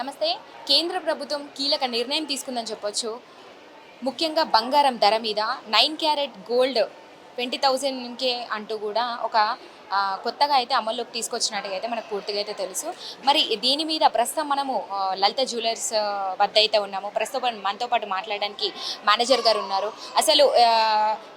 నమస్తే. కేంద్ర ప్రభుత్వం కీలక నిర్ణయం తీసుకుందని చెప్పొచ్చు. ముఖ్యంగా బంగారం ధర మీద నైన్ క్యారెట్ గోల్డ్ ట్వంటీ థౌజండ్కే అంటూ కూడా ఒక కొత్తగా అయితే అమల్లోకి తీసుకొచ్చినట్టుగా అయితే మనకు పూర్తిగా అయితే తెలుసు. మరి దీని మీద ప్రస్తుతం మనము లలిత జ్యువెలర్స్ వద్ద అయితే ఉన్నాము. ప్రస్తుతం మనతో పాటు మాట్లాడడానికి మేనేజర్ గారు ఉన్నారు. అసలు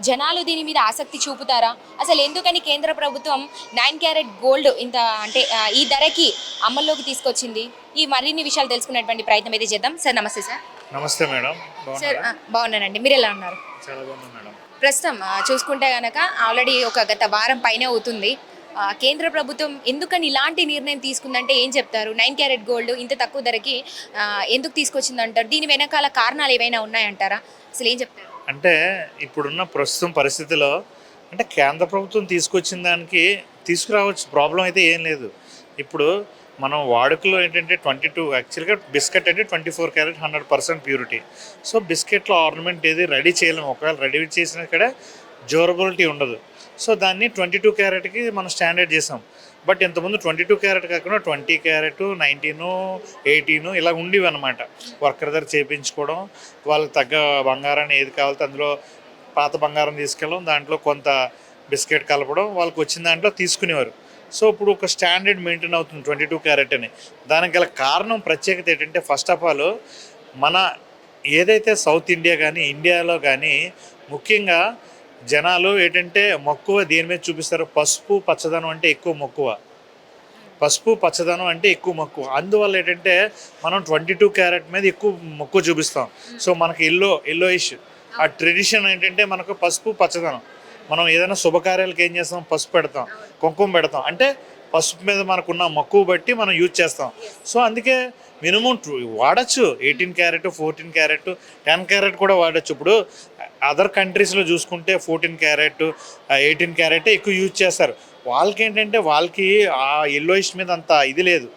జనాలు దీని మీద ఆసక్తి చూపుతారా? అసలు ఎందుకని కేంద్ర ప్రభుత్వం నైన్ క్యారెట్ గోల్డ్ ఇంత అంటే ఈ ధరకి అమల్లోకి తీసుకొచ్చింది? ఈ మరిన్ని విషయాలు తెలుసుకునేటువంటి ప్రయత్నం అయితే చేద్దాం. సార్ నమస్తే సార్. నమస్తే మేడం. సార్ బాగున్నానండి. మీరు ఎలా ఉన్నారు? చాలా బాగున్నా మేడం. ప్రస్తుతం చూసుకుంటే కనుక ఆల్రెడీ ఒక గత వారం పైనే అవుతుంది. కేంద్ర ప్రభుత్వం ఎందుకని ఇలాంటి నిర్ణయం తీసుకుందంటే ఏం చెప్తారు? నైన్ క్యారెట్ గోల్డ్ ఇంత తక్కువ ధరకి ఎందుకు తీసుకొచ్చింది అంటారు దీని వెనకాల కారణాలు ఏవైనా ఉన్నాయంటారా? అసలు ఏం చెప్తారు? అంటే ఇప్పుడున్న ప్రస్తుతం పరిస్థితిలో అంటే కేంద్ర ప్రభుత్వం తీసుకొచ్చిన దానికి తీసుకురావచ్చు. ప్రాబ్లం అయితే ఏం లేదు. ఇప్పుడు మనం వాడుకలో ఏంటంటే ట్వంటీ టూ యాక్చువల్గా బిస్కెట్ అంటే twenty four carat hundred percent purity. So బిస్కెట్లో ornament ఏది రెడీ చేయలేము. ఒకవేళ రెడీ చేసిన ఇక్కడ డ్యూరబిలిటీ ఉండదు. సో దాన్ని ట్వంటీ టూ క్యారెట్కి మనం స్టాండర్డ్ చేసాం. బట్ ఇంతకుముందు ట్వంటీ టూ క్యారెట్ కాకుండా ట్వంటీ క్యారెట్ నైన్టీను ఎయిటీను ఇలా ఉండేవి అనమాట వర్కర్ దగ్గర చేయించుకోవడం వాళ్ళకి తగ్గ బంగారాన్ని ఏది కావాలంటే అందులో పాత బంగారం తీసుకెళ్ళడం దాంట్లో కొంత బిస్కెట్ కలపడం వాళ్ళకి వచ్చిన దాంట్లో తీసుకునేవారు. సో ఇప్పుడు ఒక స్టాండర్డ్ మెయింటైన్ అవుతుంది ట్వంటీ టూ క్యారెట్ అని. దానికి గల కారణం ప్రత్యేకత ఏంటంటే ఫస్ట్ ఆఫ్ ఆల్ మన ఏదైతే సౌత్ ఇండియా కానీ ఇండియాలో కానీ ముఖ్యంగా జనాలు ఏంటంటే మక్కువ దేని మీద చూపిస్తారు పసుపు పచ్చదనం అంటే ఎక్కువ మక్కువ. పసుపు పచ్చదనం అంటే ఎక్కువ మక్కువ. అందువల్ల ఏంటంటే మనం ట్వంటీ టూ క్యారెట్ మీద ఎక్కువ మక్కువ చూపిస్తాం. సో మనకి ఎల్లో ఎల్లో ఇష్ ఆ ట్రెడిషన్ ఏంటంటే మనకు పసుపు పచ్చదనం. మనం ఏదైనా శుభకార్యాలకు ఏం చేస్తాం? పసుపు పెడతాం. కుంకుమ పెడతాం. అంటే పసుపు మీద మనకున్న మక్కువ బట్టి మనం యూజ్ చేస్తాం. సో అందుకే మినిమం వాడచ్చు. Eighteen carat fourteen carat ten carat కూడా వాడచ్చు. ఇప్పుడు అదర్ కంట్రీస్లో చూసుకుంటే ఫోర్టీన్ క్యారెట్ ఎయిటీన్ క్యారెట్ ఎక్కువ యూజ్ చేస్తారు. వాళ్ళకి ఏంటంటే వాళ్ళకి ఆ ఎల్లోయిస్ట్ మీద అంత ఇది లేదు.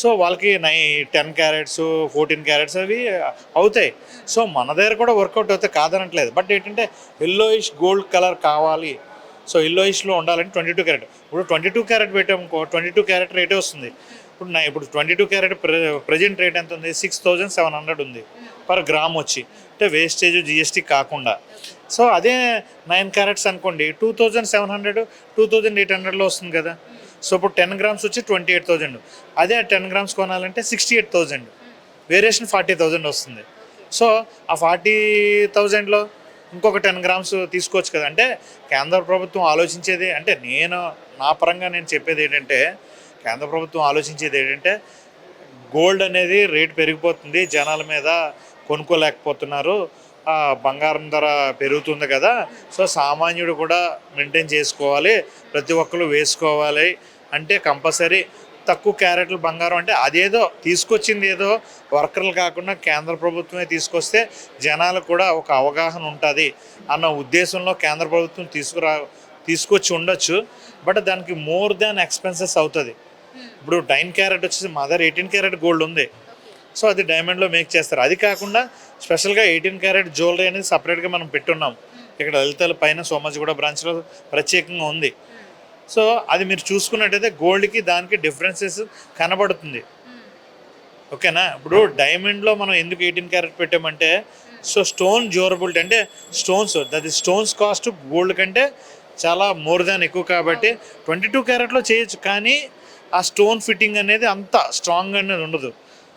సో వాళ్ళకి నై టెన్ క్యారెట్స్ ఫోర్టీన్ క్యారెట్స్ అవి అవుతాయి. సో మన దగ్గర కూడా వర్కౌట్ అవుతాయి కాదనట్లేదు. బట్ ఏంటంటే ఎల్లోయిష్ గోల్డ్ కలర్ కావాలి. సో ఎల్లోయిష్లో ఉండాలంటే ట్వంటీ టూ క్యారెట్ ఇప్పుడు ట్వంటీ టూ క్యారెట్ పెట్టామనుకో ట్వంటీ టూ క్యారెట్ రేటే వస్తుంది. ఇప్పుడు నా ఇప్పుడు twenty two carat present rate ఎంత ఉంది? సిక్స్ థౌజండ్ సెవెన్ హండ్రెడ్ ఉంది. పర్ గ్రామ్ వచ్చి. అంటే వేస్టేజ్ జిఎస్టీ కాకుండా. సో అదే నైన్ క్యారెట్స్ అనుకోండి two thousand seven hundred two thousand eight హండ్రెడ్లో వస్తుంది కదా. సో ఇప్పుడు టెన్ గ్రామ్స్ వచ్చి ట్వంటీ ఎయిట్ థౌజండ్. అదే టెన్ గ్రామ్స్ కొనాలంటే sixty eight thousand. Variation forty thousand వస్తుంది. సో ఆ ఫార్టీ థౌజండ్లో ఇంకొక టెన్ గ్రామ్స్ తీసుకోవచ్చు కదా. అంటే కేంద్ర ప్రభుత్వం ఆలోచించేది అంటే నేను నా పరంగా నేను చెప్పేది ఏంటంటే కేంద్ర ప్రభుత్వం ఆలోచించేది ఏంటంటే గోల్డ్ అనేది రేట్ పెరిగిపోతుంది. జనాల మీద కొనుక్కోలేకపోతున్నారు. ఆ, బంగారం ధర పెరుగుతుంది కదా. సో సామాన్యుడు కూడా మెయింటైన్ చేసుకోవాలి. ప్రతి ఒక్కరు వేసుకోవాలి. అంటే కంపల్సరీ తక్కువ క్యారెట్లు బంగారం అంటే అదేదో తీసుకొచ్చింది ఏదో వర్కర్లు కాకుండా కేంద్ర ప్రభుత్వమే తీసుకొస్తే జనాలకు కూడా ఒక అవగాహన ఉంటుంది అన్న ఉద్దేశంలో కేంద్ర ప్రభుత్వం తీసుకురా తీసుకొచ్చి ఉండొచ్చు. బట్ దానికి మోర్ దాన్ ఎక్స్పెన్సెస్ అవుతుంది. ఇప్పుడు నైన్ క్యారెట్ వచ్చేసి మదర్ ఎయిటీన్ క్యారెట్ గోల్డ్ ఉంది. సో అది డైమండ్లో మేక్ చేస్తారు. అది కాకుండా స్పెషల్గా ఎయిటీన్ క్యారెట్ జ్యువెలరీ అనేది సపరేట్గా మనం పెట్టున్నాం. ఇక్కడ లలితల పైన సోమాజిగూడ బ్రాంచ్లో ప్రత్యేకంగా ఉంది. సో అది మీరు చూసుకున్నట్టయితే గోల్డ్కి దానికి డిఫరెన్సెస్ కనబడుతుంది. ఓకేనా? ఇప్పుడు డైమండ్లో మనం ఎందుకు ఎయిటీన్ క్యారెట్ పెట్టామంటే సో స్టోన్ డ్యూరబిలిటీ అంటే stones that stones cost gold కంటే చాలా మోర్ దాన్ ఎక్కువ కాబట్టి ట్వంటీ టూ క్యారెట్లో చేయొచ్చు. కానీ ఆ స్టోన్ ఫిట్టింగ్ అనేది అంత స్ట్రాంగ్ అనేది ఉండదు.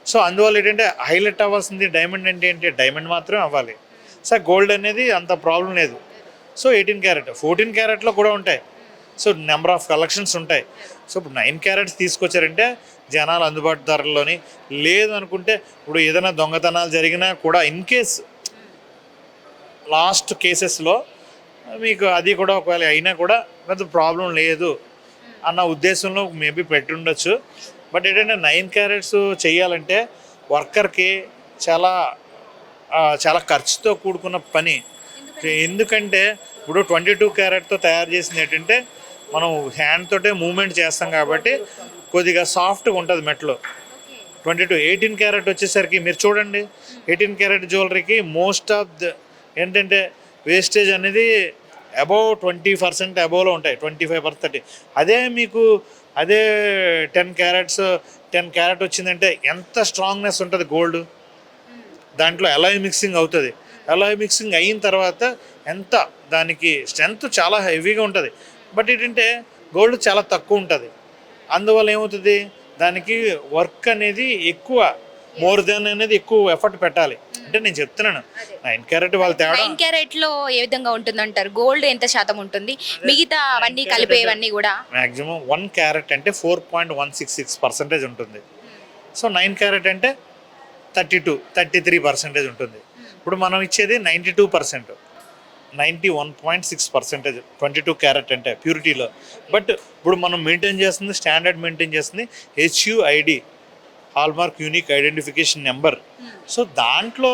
సో అందువల్ల ఏంటంటే హైలైట్ అవ్వాల్సింది డైమండ్ అంటే ఏంటి? డైమండ్ మాత్రమే అవ్వాలి. సో గోల్డ్ అనేది అంత ప్రాబ్లం లేదు. సో ఎయిటీన్ క్యారెట్ ఫోర్టీన్ క్యారెట్లో కూడా ఉంటాయి. సో నెంబర్ ఆఫ్ కలెక్షన్స్ ఉంటాయి. సో ఇప్పుడు నైన్ క్యారెట్స్ తీసుకొచ్చారంటే జనాలు అందుబాటు ధరల్లోని లేదు అనుకుంటే ఇప్పుడు ఏదైనా దొంగతనాలు జరిగినా కూడా ఇన్ కేస్ లాస్ట్ కేసెస్లో మీకు అది కూడా ఒకవేళ అయినా కూడా పెద్ద ప్రాబ్లం లేదు అన్న ఉద్దేశంలో మేబీ పెట్టుండొచ్చు. బట్ ఏంటంటే నైన్ క్యారెట్స్ చేయాలంటే వర్కర్కి చాలా చాలా ఖర్చుతో కూడుకున్న పని. ఎందుకంటే ఇప్పుడు ట్వంటీ టూ క్యారెట్తో తయారు చేసింది ఏంటంటే మనం హ్యాండ్ తోటే మూమెంట్ చేస్తాం కాబట్టి కొద్దిగా సాఫ్ట్గా ఉంటుంది మెట్లో. ట్వంటీ టూ ఎయిటీన్ క్యారెట్ వచ్చేసరికి మీరు చూడండి ఎయిటీన్ క్యారెట్ జ్యువెలరీకి మోస్ట్ ఆఫ్ ద ఏంటంటే వేస్టేజ్ అనేది అబౌవ్ ట్వంటీ పర్సెంట్ అబౌవ్లో ఉంటాయి ట్వంటీ ఫైవ్ పర్సెంట్ అదే మీకు అదే టెన్ క్యారెట్స్ టెన్ క్యారెట్ వచ్చిందంటే ఎంత స్ట్రాంగ్నెస్ ఉంటుంది గోల్డ్ దాంట్లో ఎలాయ్ మిక్సింగ్ అవుతుంది. ఎలాయ్ మిక్సింగ్ అయిన తర్వాత ఎంత? దానికి స్ట్రెంగ్త్ చాలా హెవీగా ఉంటుంది. బట్ ఏంటంటే గోల్డ్ చాలా తక్కువ ఉంటుంది. అందువల్ల ఏమవుతుంది? దానికి వర్క్ అనేది ఎక్కువ మోర్ దెన్ అనేది ఎక్కువ ఎఫర్ట్ పెట్టాలి. అంటే నేను చెప్తున్నాను నైన్ క్యారెట్ వాళ్ళ తేడా నైన్ క్యారెట్లో ఏ విధంగా ఉంటుంది అంటారు గోల్డ్ ఎంత శాతం ఉంటుంది? మిగతా అవన్నీ కలిపేవన్నీ కూడా? మ్యాక్సిమం వన్ క్యారెట్ అంటే four point one six six percentage ఉంటుంది. సో నైన్ క్యారెట్ అంటే thirty two thirty three percentage ఉంటుంది. ఇప్పుడు మనం ఇచ్చేది ninety two percent. Ninety one point six percentage twenty two carat అంటే ప్యూరిటీలో. బట్ ఇప్పుడు మనం మెయింటైన్ చేస్తుంది స్టాండర్డ్ మెయింటైన్ చేస్తుంది HUID hallmark unique identification number. So దాంట్లో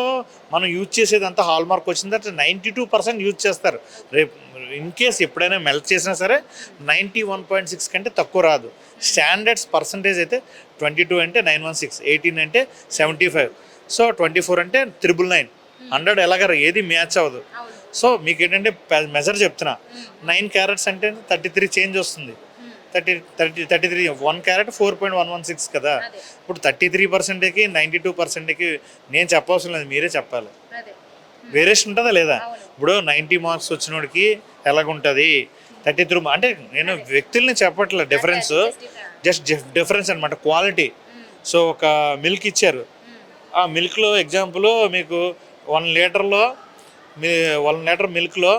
మనం యూజ్ చేసేది అంతా హాల్మార్క్ వచ్చింది తర్వాత నైంటీ టూ పర్సెంట్ యూజ్ చేస్తారు. రేపు ఇన్ కేస్ ఎప్పుడైనా మెల్ట్ చేసినా సరే నైంటీ వన్ పాయింట్ సిక్స్ కంటే తక్కువ రాదు. స్టాండర్డ్స్ పర్సంటేజ్ అయితే ట్వంటీ టూ అంటే నైన్ వన్ సిక్స్ ఎయిటీన్ అంటే seventy five. So twenty four అంటే త్రిబుల్ నైన్. హండ్రెడ్ ఎలాగ ఏది మ్యాచ్ అవ్వదు. సో మీకు ఏంటంటే మెజర్ చెప్తున్నా. నైన్ క్యారెట్స్ అంటే థర్టీ త్రీ చేంజ్ వస్తుంది. Thirty thirty thirty three one carat four point one one six కదా. ఇప్పుడు థర్టీ త్రీ పర్సెంట్కి నైంటీ టూ పర్సెంట్కి నేను చెప్పవలసిన లేదు మీరే చెప్పాలి. వేరియేషన్ ఉంటుందా లేదా? ఇప్పుడు నైంటీ మార్క్స్ వచ్చినోడికి ఎలాగుంటుంది? థర్టీ త్రీ అంటే నేను వ్యక్తుల్ని చెప్పట్లేదు డిఫరెన్స్ జస్ట్ డిఫరెన్స్ అనమాట క్వాలిటీ సో ఒక మిల్క్ ఇచ్చారు. ఆ మిల్క్లో ఎగ్జాంపుల్ మీకు వన్ లీటర్లో మీ వన్ లీటర్ మిల్క్లో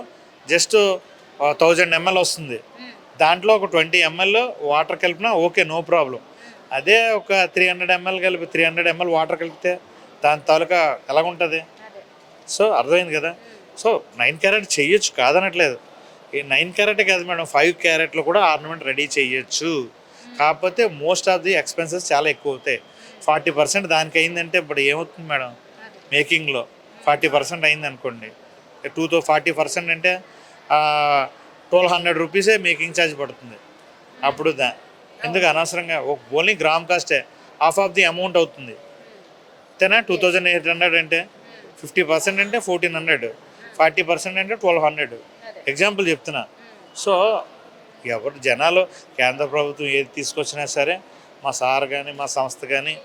జస్ట్ థౌజండ్ ఎంఎల్ వస్తుంది. దాంట్లో ఒక ట్వంటీ ఎంఎల్ వాటర్ కలిపినా ఓకే నో ప్రాబ్లం అదే ఒక త్రీ హండ్రెడ్ ఎంఎల్ కలిపి త్రీ హండ్రెడ్ ఎంఎల్ వాటర్ కలిపితే దాని తాలూకా ఎలాగుంటుంది? సో అర్థమైంది కదా? సో నైన్ క్యారెట్ చెయ్యొచ్చు కాదనట్లేదు. ఈ నైన్ క్యారెట్ కాదు మేడం ఫైవ్ క్యారెట్లో కూడా ఆర్నమెంట్ రెడీ చేయొచ్చు కాకపోతే మోస్ట్ ఆఫ్ ది ఎక్స్పెన్సెస్ చాలా ఎక్కువ అవుతాయి ఫార్టీ పర్సెంట్ దానికి అయిందంటే ఇప్పుడు ఏమవుతుంది మేడం? మేకింగ్లో ఫార్టీ పర్సెంట్ అయింది అనుకోండి టూ తో ఫార్టీ పర్సెంట్ అంటే ట్వెల్వ్ హండ్రెడ్ రూపీసే మేకింగ్ ఛార్జ్ పడుతుంది. అప్పుడు దా ఎందుకు అనవసరంగా? ఓన్లీ గ్రామ్ కాస్టే హాఫ్ ఆఫ్ ది అమౌంట్ అవుతుంది. అంతేనా? టూ థౌజండ్ ఎయిట్ హండ్రెడ్ అంటే ఫిఫ్టీ పర్సెంట్ అంటే ఫోర్టీన్ హండ్రెడ్ ఫార్టీ పర్సెంట్ అంటే ట్వెల్వ్ హండ్రెడ్. ఎగ్జాంపుల్ చెప్తున్నా. సో ఎవరు జనాలు కేంద్ర ప్రభుత్వం ఏది తీసుకొచ్చినా సరే మా సార్ కానీ మా సంస్థ కానీ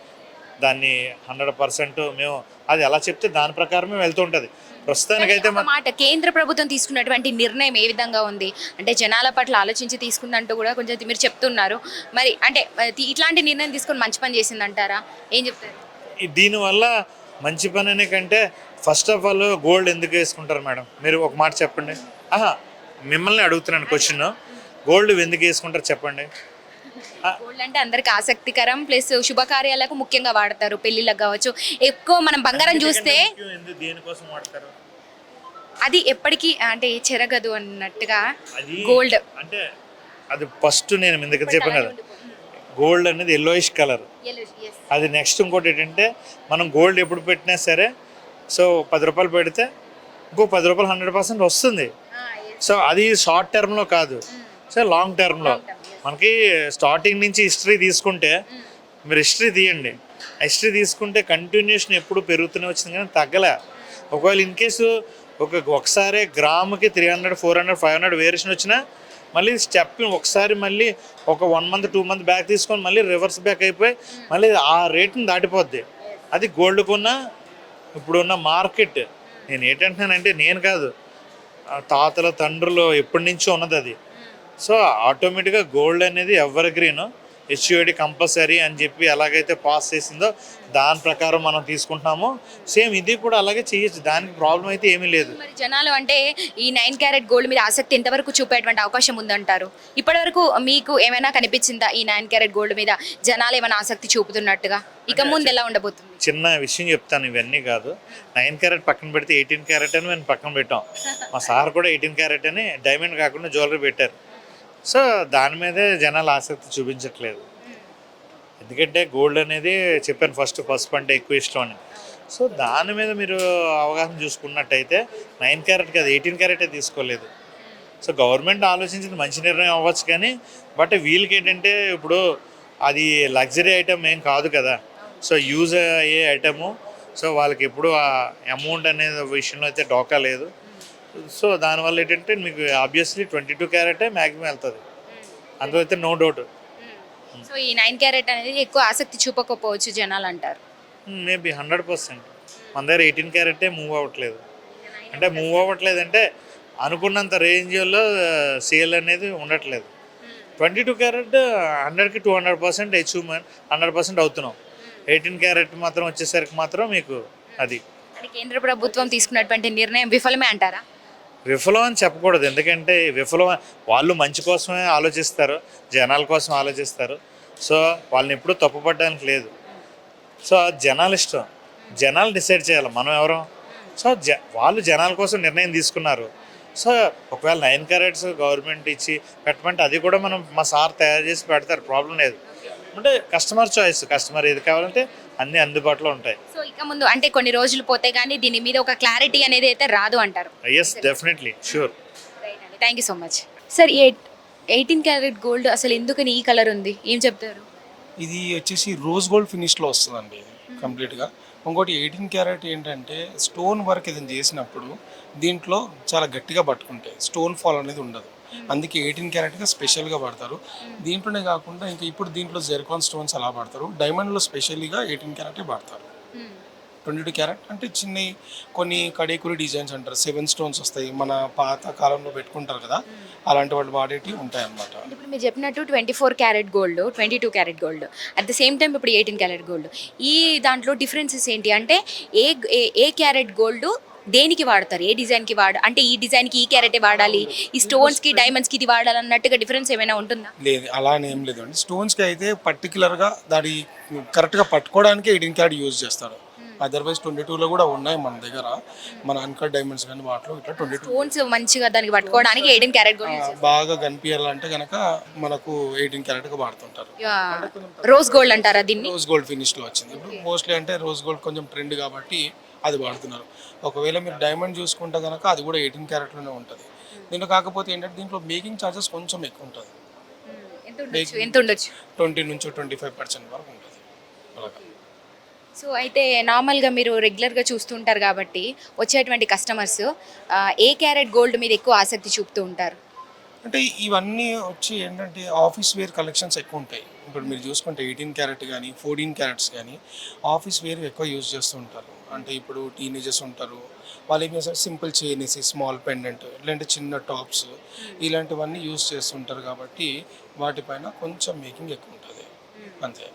దాన్ని హండ్రెడ్ పర్సెంట్ మేము అది ఎలా చెప్తే దాని ప్రకారమే వెళ్తుంటుంది ప్రస్తుతానికైతే మాట కేంద్ర ప్రభుత్వం తీసుకున్నటువంటి నిర్ణయం ఏ విధంగా ఉంది? అంటే జనాల పట్ల ఆలోచించి తీసుకుందంటూ కూడా కొంచెం మీరు చెప్తున్నారు. మరి అంటే ఇట్లాంటి నిర్ణయం తీసుకొని మంచి పని చేసిందంటారా? ఏం చెప్తారు? దీనివల్ల మంచి పని అనే కంటే ఫస్ట్ ఆఫ్ ఆల్ గోల్డ్ ఎందుకు వేసుకుంటారు మేడం? మీరు ఒక మాట చెప్పండి. ఆహా మిమ్మల్ని అడుగుతున్నాను క్వశ్చన్ గోల్డ్ ఎందుకు వేసుకుంటారు చెప్పండి. గోల్డ్ అంటే అందరికి ఆసక్తికరం. ప్లస్ శుభకార్యాలకు ముఖ్యంగా వాడతారు పెళ్ళిళ్ళకి కావచ్చు. ఎక్కువ మనం బంగారం చూస్తే దేనికోసం వాడతారు? అది ఎప్పటికీ అంటే చెరగదు అన్నట్టుగా అది గోల్డ్ అంటే అది ఫస్ట్ నేను దగ్గర చెప్పాను కదా గోల్డ్ అనేది ఎల్లోయిష్ కలర్ అది నెక్స్ట్ ఇంకోటి ఏంటంటే మనం గోల్డ్ ఎప్పుడు పెట్టినా సరే సో పది రూపాయలు పెడితే ఇంకో పది రూపాయలు హండ్రెడ్ పర్సెంట్ వస్తుంది. సో అది షార్ట్ టర్మ్లో కాదు. సో లాంగ్ టర్మ్లో మనకి స్టార్టింగ్ నుంచి హిస్టరీ తీసుకుంటే మీరు హిస్టరీ తీయండి. హిస్టరీ తీసుకుంటే కంటిన్యూషన్ ఎప్పుడు పెరుగుతూనే వచ్చింది కానీ తగ్గలే. ఒకవేళ ఇన్ కేసు ఒక ఒకసారి గ్రాముకి three hundred four hundred five hundred variation వచ్చినా మళ్ళీ స్టెప్ ఒకసారి మళ్ళీ ఒక one month two month back తీసుకొని మళ్ళీ రివర్స్ బ్యాక్ అయిపోయి మళ్ళీ ఆ రేట్ని దాటిపోద్ది. అది గోల్డ్కున్న ఇప్పుడున్న మార్కెట్ నేను ఏంటంటున్నానంటే నేను కాదు. ఆ తాతల తండ్రులు ఎప్పటి నుంచో ఉన్నది అది. సో ఆటోమేటిక్గా గోల్డ్ అనేది ఎవర్ గ్రీన్ హెచ్యుఐడి కంపల్సరీ అని చెప్పి ఎలాగైతే పాస్ చేసిందో దాని ప్రకారం మనం తీసుకుంటున్నామో. సేమ్ ఇది కూడా అలాగే చేయొచ్చు. దానికి ప్రాబ్లం అయితే ఏమీ లేదు. మరి జనాలు అంటే ఈ నైన్ క్యారెట్ గోల్డ్ మీద ఆసక్తి ఎంతవరకు చూపేటువంటి అవకాశం ఉందంటారు? ఇప్పటివరకు మీకు ఏమైనా కనిపించిందా ఈ నైన్ క్యారెట్ గోల్డ్ మీద? జనాలు ఏమైనా ఆసక్తి చూపుతున్నట్టుగా? ఇక ముందు ఎలా ఉండబోతుంది? చిన్న విషయం చెప్తాను ఇవన్నీ కాదు. నైన్ క్యారెట్ పక్కన పెడితే ఎయిటీన్ క్యారెట్ అని మేము పక్కన పెట్టాం. మా సార్ కూడా ఎయిటీన్ క్యారెట్ అని డైమండ్ కాకుండా జ్యువెలరీ పెట్టారు. సో దాని మీదే జనాలు ఆసక్తి చూపించట్లేదు. ఎందుకంటే గోల్డ్ అనేది చెప్పాను ఫస్ట్ పసుపు అంటే ఎక్కువ ఇష్టం అని. సో దాని మీద మీరు అవగాహన చూసుకున్నట్టయితే నైన్ క్యారెట్ కాదు ఎయిటీన్ క్యారెటే తీసుకోలేదు. సో గవర్నమెంట్ ఆలోచించింది మంచి నిర్ణయం అవ్వచ్చు కానీ బట్ వీళ్ళకి ఏంటంటే ఇప్పుడు అది లగ్జరీ ఐటమ్ ఏం కాదు కదా. సో యూజ్ అయ్యే ఐటము సో వాళ్ళకి ఎప్పుడు ఆ అమౌంట్ అనేది విషయంలో అయితే డోకా లేదు. సో దానివల్ల ఏంటంటే మీకు ఆబ్వియస్లీ ట్వంటీ టూ క్యారెటే మ్యాక్సిమం వెళ్తుంది. అయితే నో డౌట్ సో ఈ నైన్ క్యారెట్ అనేది ఎక్కువ ఆసక్తి చూపకపోవచ్చు జనాలు అంటారు మేబీ హండ్రెడ్ పర్సెంట్ మన దగ్గర ఎయిటీన్ క్యారెటే మూవ్ అవ్వట్లేదు. అంటే మూవ్ అవ్వట్లేదు అంటే అనుకున్నంత రేంజ్లో సేల్ అనేది ఉండట్లేదు. ట్వంటీ టూ క్యారెట్ హండ్రెడ్కి two hundred percent achievement hundred percent అవుతున్నాం. ఎయిటీన్ క్యారెట్ మాత్రం వచ్చేసరికి మాత్రం మీకు అది. అంటే కేంద్ర ప్రభుత్వం తీసుకున్నటువంటి నిర్ణయం విఫలమే అంటారా? విఫలం అని చెప్పకూడదు. ఎందుకంటే విఫలం వాళ్ళు మంచి కోసమే ఆలోచిస్తారు జనాల కోసం ఆలోచిస్తారు. సో వాళ్ళని ఎప్పుడూ తప్పుపడడానికి లేదు. సో అది ఇష్టం. జనాలు డిసైడ్ చేయాలి మనం ఎవరు. సో జ వాళ్ళు జనాల కోసం నిర్ణయం తీసుకున్నారు. సో ఒకవేళ నైన్ క్యారెట్స్ గవర్నమెంట్ ఇచ్చి పెట్టమంటే అది కూడా మనం మా సార్ తయారు చేసి పెడతారు ప్రాబ్లం లేదు. అంటే కస్టమర్ చాయిస్ కస్టమర్ ఏది కావాలంటే అన్నీ అందుబాటులో ఉంటాయి. సో ఇక ముందు అంటే కొన్ని రోజులు పోతే కానీ దీని మీద ఒక క్లారిటీ అనేది అయితే రాదు అంటారు. Yes definitely sure thank you so much sir eight eighteen carat gold అసలు ఎందుకని ఈ కలర్ ఉంది? ఏం చెప్తారు? ఇది వచ్చేసి రోజ్ గోల్డ్ ఫినిష్లో వస్తుందండి కంప్లీట్గా ఇంకోటి ఎయిటీన్ క్యారెట్ ఏంటంటే స్టోన్ వర్క్ ఏదైనా చేసినప్పుడు దీంట్లో చాలా గట్టిగా పట్టుకుంటాయి. స్టోన్ ఫాల్ అనేది ఉండదు. అందుకే ఎయిటీన్ క్యారెట్గా స్పెషల్గా పడతారు దీంట్లోనే కాకుండా ఇంకా ఇప్పుడు దీంట్లో జెర్కాన్ స్టోన్స్ అలా పడతారు డైమండ్లో స్పెషల్గా ఎయిటీన్ క్యారెటే పడతారు ట్వంటీ టూ క్యారెట్ అంటే చిన్న కొన్ని కడేకురి డిజైన్స్ అంటారు. సెవెన్ స్టోన్స్ వస్తాయి. మన పాత కాలంలో పెట్టుకుంటారు కదా అలాంటి వాళ్ళు వాడేటివి ఉంటాయి అన్నమాట అంటే ఇప్పుడు మీరు చెప్పినట్టు twenty four carat gold twenty two carat gold. At the same time ఇప్పుడు ఎయిటీన్ క్యారెట్ గోల్డ్. ఈ దాంట్లో డిఫరెన్సెస్ ఏంటి అంటే ఏ- ఏ క్యారెట్ గోల్డ్ దేనికి వాడతారు? ఏ డిజైన్కి వాడ అంటే ఈ డిజైన్కి ఈ క్యారెటే వాడాలి ఈ స్టోన్స్కి డైమండ్స్కి ఇది వాడాలి అన్నట్టుగా డిఫరెన్స్ ఏమైనా ఉంటుందా? లేదు అలా అని ఏం లేదు అండి. స్టోన్స్కి అయితే పర్టికులర్గా దాని కరెక్ట్గా పట్టుకోవడానికి ఎయిటీన్ క్యారెట్ యూజ్ చేస్తారు. అదర్వైజ్ ట్వంటీ టూలో కూడా ఉన్నాయి మన దగ్గర. మన అన్కట్ డైమండ్స్ కానీ వాటిలో ఇట్లా ట్వంటీ టూ స్టోన్స్ మంచిగా దానికి పట్టుకోవడానికి ఎయిటీన్ క్యారెట్ బాగా కనిపించాలంటే కనుక మనకు ఎయిటీన్ క్యారెట్గా వాడుతుంటారు. రోజ్ గోల్డ్ అంటారా దీన్ని? రోజ్ గోల్డ్ ఫినిష్లో వచ్చింది. ఇప్పుడు మోస్ట్లీ అంటే రోజ్ గోల్డ్ కొంచెం ట్రెండ్ కాబట్టి అది వాడుతున్నారు. ఒకవేళ మీరు డైమండ్ చూసుకుంటే కనుక అది కూడా ఎయిటీన్ క్యారెట్లోనే ఉంటుంది. దీంట్లో కాకపోతే ఏంటంటే దీంట్లో మేకింగ్ ఛార్జెస్ కొంచెం ఎక్కువ ఉంటుంది. ఎంత ఉండొచ్చు? ట్వంటీ నుంచి ట్వంటీ ఫైవ్ పర్సెంట్ వరకు ఉంటుంది. సో అయితే నార్మల్గా మీరు రెగ్యులర్గా చూస్తుంటారు కాబట్టి వచ్చేటువంటి కస్టమర్స్ ఏ క్యారెట్ గోల్డ్ మీద ఎక్కువ ఆసక్తి చూపుతూ ఉంటారు? అంటే ఇవన్నీ వచ్చి ఏంటంటే ఆఫీస్ వేర్ కలెక్షన్స్ ఎక్కువ ఉంటాయి. ఇప్పుడు మీరు చూసుకుంటే ఎయిటీన్ క్యారెట్ కానీ ఫోర్టీన్ క్యారెట్స్ కానీ ఆఫీస్ వేర్ ఎక్కువ యూజ్ చేస్తూ ఉంటారు. అంటే ఇప్పుడు టీనేజర్స్ ఉంటారు. వాళ్ళు ఏం చేస్తారు? సింపుల్ చైన్ వేసి స్మాల్ పెండెంట్ లేదంటే చిన్న టాప్స్ ఇలాంటివన్నీ యూజ్ చేస్తుంటారు కాబట్టి వాటిపైన కొంచెం మేకింగ్ ఎక్కువ ఉంటుంది. అంతే.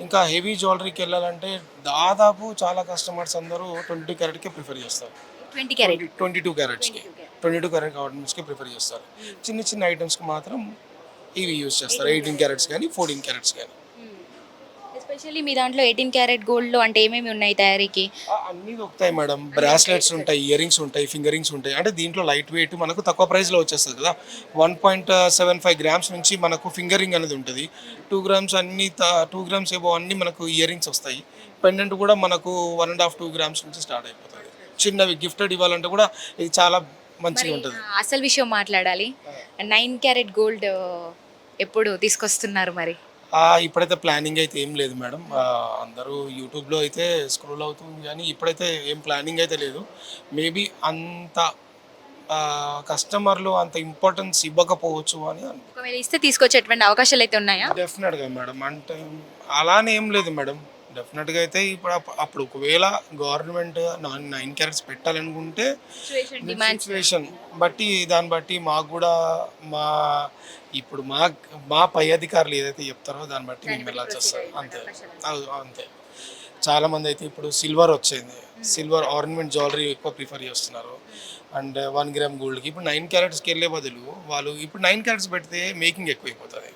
ఇంకా హెవీ జ్యువెలరీకి వెళ్ళాలంటే దాదాపు చాలా కస్టమర్స్ అందరూ ట్వంటీ క్యారెట్కే ప్రిఫర్ చేస్తారు. ట్వంటీ క్యారెట్ ట్వంటీ టూ క్యారెట్స్కి ట్వంటీ టూ క్యారెట్ ప్రిఫర్ చేస్తారు. చిన్న చిన్న ఐటమ్స్కి మాత్రం ఇవి యూజ్ చేస్తారు. ఎయిటీన్ క్యారెట్స్ కానీ ఫోర్టీన్ క్యారెట్స్ కానీ. ఎస్పెషల్లీ మీ దాంట్లో ఎయిటీన్ క్యారెట్ గోల్డ్లో అంటే ఏమేమి ఉన్నాయి తయారీకి? అన్నీ దొరుకుతాయి మేడం. బ్రాస్లెట్స్ ఉంటాయి ఇయర్ రింగ్స్ ఉంటాయి ఫింగర్ రింగ్స్ ఉంటాయి. అంటే దీంట్లో లైట్ వెయిట్ మనకు తక్కువ ప్రైస్లో వచ్చేస్తుంది కదా. One point seven five grams నుంచి మనకు ఫింగర్ రింగ్ అనేది ఉంటుంది. టూ గ్రామ్స్ అన్ని టూ గ్రామ్స్ ఏవో అన్ని మనకు ఇయర్ రింగ్స్ వస్తాయి. పెండెంట్ కూడా మనకు one and half two grams నుంచి స్టార్ట్ అయిపోతుంది. చిన్నవి గిఫ్టెడ్ ఇవ్వాలంటే కూడా ఇది చాలా మంచిగా ఉంటుంది. అసలు విషయం మాట్లాడాలి. నైన్ క్యారెట్ గోల్డ్ ఎప్పుడు తీసుకొస్తున్నారు మరి? ఇప్పుడైతే ప్లానింగ్ అయితే ఏం లేదు మేడం. అందరూ యూట్యూబ్లో అయితే స్క్రోల్ అవుతుంది కానీ ఇప్పుడైతే ఏం ప్లానింగ్ అయితే లేదు. మేబీ అంత కస్టమర్లు అంత ఇంపార్టెన్స్ ఇవ్వకపోవచ్చు అని ఒకవేళ ఇస్తే తీసుకొచ్చేటువంటి అవకాశాలు అయితే ఉన్నాయా? డెఫినెట్గా మేడం. అంటే అలానే ఏం లేదు మేడం. డెఫినెట్గా అయితే ఇప్పుడు అప్- అప్పుడు ఒకవేళ గవర్నమెంట్ నాన్ నైన్ క్యారెట్స్ పెట్టాలనుకుంటే సిచ్యువేషన్ బట్టి దాన్ని బట్టి మాకు కూడా మా ఇప్పుడు మా మా పై అధికారులు ఏదైతే చెప్తారో దాన్ని బట్టి మేము వెళ్ళాల్సి వస్తుంది అంతే. అంతే. చాలా మంది అయితే ఇప్పుడు సిల్వర్ వచ్చింది. సిల్వర్ ఆర్నమెంట్ జ్యువెలరీ ఎక్కువ ప్రిఫర్ చేస్తున్నారు. అండ్ వన్ గ్రామ్ గోల్డ్కి ఇప్పుడు నైన్ క్యారెట్స్కి వెళ్ళే బదులు వాళ్ళు ఇప్పుడు నైన్ క్యారెట్స్ పెడితే మేకింగ్ ఎక్కువైపోతుంది.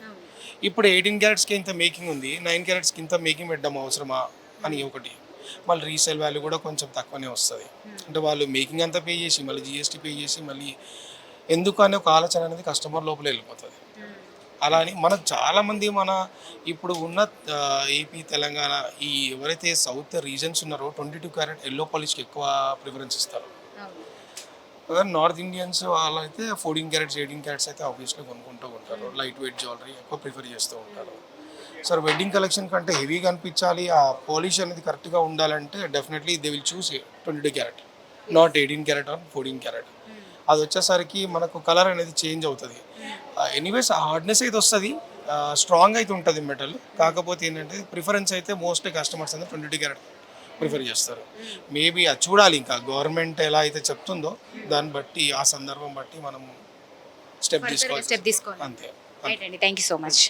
ఇప్పుడు ఎయిటీన్ క్యారెట్స్కి ఇంత మేకింగ్ ఉంది నైన్ క్యారెట్స్కి ఇంత మేకింగ్ పెట్టడం అవసరమా అని ఒకటి. మళ్ళీ రీసేల్ వాల్యూ కూడా కొంచెం తక్కువనే వస్తుంది. అంటే వాళ్ళు మేకింగ్ అంతా పే చేసి మళ్ళీ జిఎస్టీ పే చేసి మళ్ళీ ఎందుకు అనే ఒక ఆలోచన అనేది కస్టమర్ లోపల వెళ్ళిపోతుంది. అలా అని మనకు చాలామంది మన ఇప్పుడు ఉన్న ఏపీ తెలంగాణ ఈ ఎవరైతే సౌత్ రీజన్స్ ఉన్నారో ట్వంటీ టూ క్యారెట్ ఎల్లో పాలిష్కి ఎక్కువ ప్రిఫరెన్స్ ఇస్తారు. నార్త్ ఇండియన్స్ వాళ్ళైతే ఫోర్టీన్ క్యారెట్స్ ఎయిటీన్ క్యారెట్స్ అయితే ఆబ్వియస్లీ కొనుక్కుంటూ ఉంటారు. లైట్ వెయిట్ జ్యువెలరీ ఎక్కువ ప్రిఫర్ చేస్తూ ఉంటారు. సార్ వెడ్డింగ్ కలెక్షన్ కంటే హెవీగా అనిపించాలి ఆ పాలిష్ అనేది కరెక్ట్గా ఉండాలంటే definitely they will choose twenty two carat not eighteen carat or fourteen carat అది వచ్చేసరికి మనకు కలర్ అనేది చేంజ్ అవుతుంది. ఎనీవేస్ హార్డ్నెస్ అయితే వస్తుంది స్ట్రాంగ్ uh, అయితే ఉంటుంది మెటల్ కాకపోతే ఏంటంటే ప్రిఫరెన్స్ అయితే మోస్ట్లీ కస్టమర్స్ అనేది ట్వంటీ టూ క్యారెట్ ప్రిఫర్ చేస్తారు. మేబీ అది చూడాలి ఇంకా గవర్నమెంట్ ఎలా అయితే చెప్తుందో దాన్ని బట్టి ఆ సందర్భం బట్టి మనం స్టెప్ తీసుకోవాలి స్టెప్ తీసుకోవాలి. అంతే. రైట్ అండి. Thank you so much